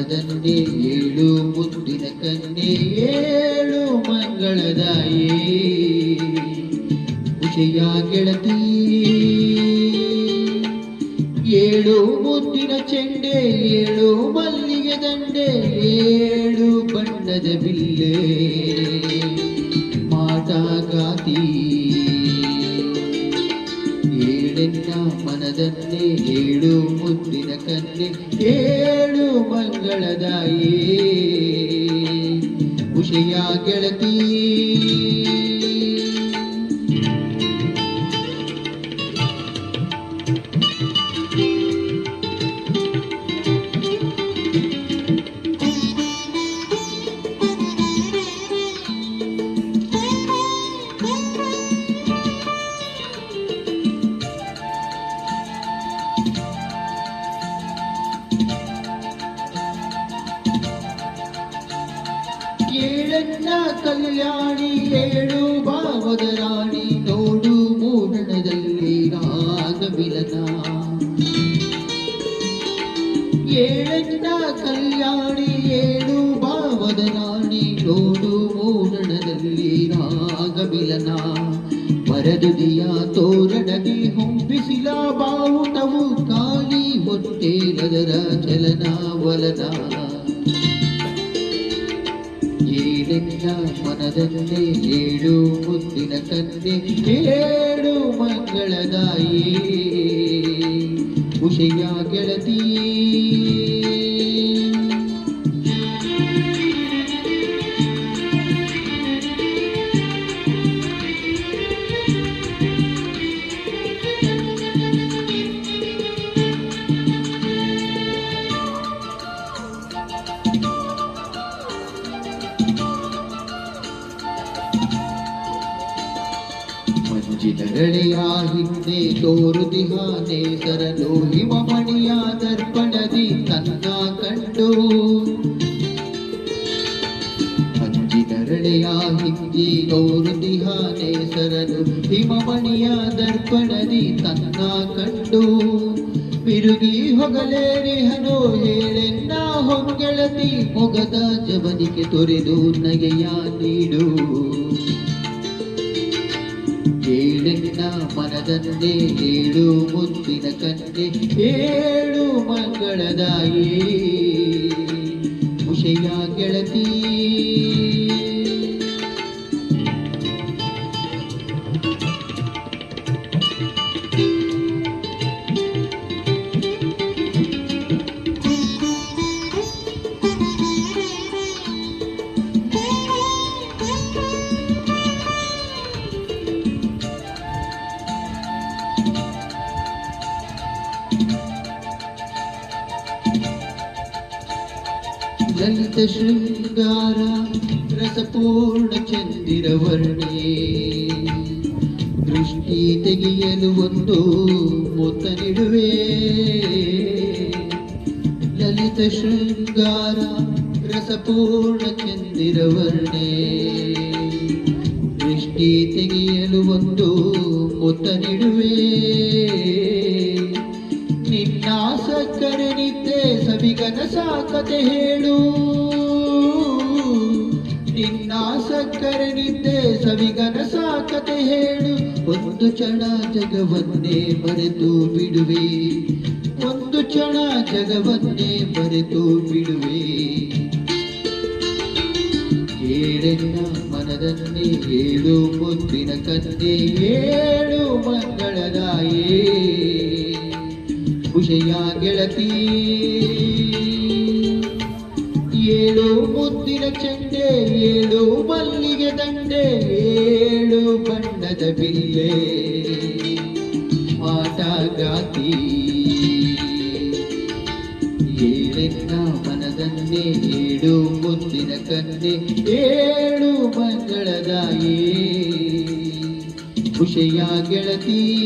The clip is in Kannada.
ಮನದನ್ನೇ ಏಳು, ಮುದ್ದಿನ ಕನ್ನೆ ಏಳು ಮಂಗಳದಾಯಿ. ವಿಷಯ ಗೆಳತಿ, ಏಳು ಮುದ್ದಿನ ಚೆಂಡೆ, ಏಳು ಮಲ್ಲಿಗೆ ದಂಡೆ, ಏಳು ಬಣ್ಣದ ಬಿಲ್ಲೆ. ಮನದನ್ನೇ ಏಳು ಮುದ್ದಿನ ಕನ್ನೆ ಏಳು ಮಂಗಳದಾಯಿ. ಉಷೆಯ ಗೆಳತಿ ಏಳನ್ನ ಕಲ್ಯಾಣಿ ಏಳು ಭಾವದ ರಾಣಿ ನೋಡು, ಮೂಡಣದಲ್ಲಿ ರಾಗ ಮಿಲನ. ಏಳನ್ನ ಕಲ್ಯಾಣಿ ಏಳು ಭಾವದ ರಾಣಿ ನೋಡು, ಮೂಡಣದಲ್ಲಿ ರಾಗ ಮಿಲನ. ಮರದುದಿಯ ತೋರಣದಿ ಹೊಂಬಿಸಿಲ, ಬಾವುಟವು ಕಾಲಿ ಹೊಟ್ಟೇರದರ ಚಲನ ವಲನ. ಮನದನ್ನೇ ಏಳು ಮುದ್ದಿನ ಕನ್ನೆ ಏಳು ಮಂಗಳದಾಯಿ. ಉಷೆಯ ಗೆಳತಿ ಮಂಜಿನರಳೆಯ ಹಿಂದೆ ತೋರುದಿಹಾನೆ ಸರಲು ಹಿಮಮಣಿಯ ದರ್ಪಣದಿ ತನ್ನ ಕಂಡು. ಮಂಜಿನರಳೆಯ ಹಿಂದೆ ತೋರುದಿಹಾನೆ ಸರಲು ಹಿಮಮಣಿಯ ದರ್ಪಣದಿ ತನ್ನ ಕಂಡು. ಬಿರುಗಿ ಹೊಗಲೇರಿಹನು ಹೇಳೆನ್ನ ಹೊಂಗೆಳತಿ, ಮೊಗದ ಜವನಿಗೆ ತೊರೆದು ನಗೆಯ ನೀಡು. ಏಳೆನ್ನ ಮನದಂದೆ ಏಳು ಮುತ್ತಿನ ಕಂದೆ ಏಳು ಮಂಗಳದಾಯಿ. ಖುಷಿಯ ಗೆಳತಿ. ಲಲಿತ ಶೃಂಗಾರ ರಸಪೂರ್ಣ ಚಂದಿರವರ್ಣೆ. ದೃಷ್ಟಿ ತೆಗೆಯಲು ಒಂದು ಮೊತ್ತ ನಿಡುವೆ. ಲಲಿತ ಶೃಂಗಾರ ರಸಪೂರ್ಣ ಚಂದಿರವರ್ಣೆ. ದೃಷ್ಟಿ ತೆಗೆಯಲು ಒಂದು ಮೊತ್ತ ನಿಡುವೆ. ನಿನ್ನ ಸಕ್ಕರೆ ನಿದ್ದೆ ಸವಿಗನ ಸಾಕತೆ ಹೇಳು. ನಿನ್ನ ಸಕ್ಕರೆ ನಿದ್ದೆ ಸವಿಗನ ಸಾಕತೆ ಹೇಳು. ಒಂದು ಕ್ಷಣ ಜಗವನ್ನೇ ಮರೆತು ಬಿಡುವೆ. ಒಂದು ಕ್ಷಣ ಜಗವನ್ನೇ ಮರೆತು ಬಿಡುವೆ. ಏಳೆನ್ನ ಮನದನ್ನೇ, ಏಳು ಮುದ್ದಿನ ಕತ್ತೆ ಏಳು ಮಂಗಳದಾಯೇ ವಿಷಯ ಗೆಳತಿ. ಏಳು ಮುದ್ದಿನ ಚಂಡೆ, ಏಳು ಮಲ್ಲಿಗೆ ದಂಡೆ, ಏಳು ಬಣ್ಣದ ಬಿಲ್ಲೆ. ಆಟಗಾತಿ ಏಳೆನ್ನ ಮನದನ್ನೇ, ಏಳು ಮುದ್ದಿನ ಕನ್ನೆ, ಏಳು ಮಂಗಳದಾಯೇ. ಖುಷಿಯ ಗೆಳತಿ.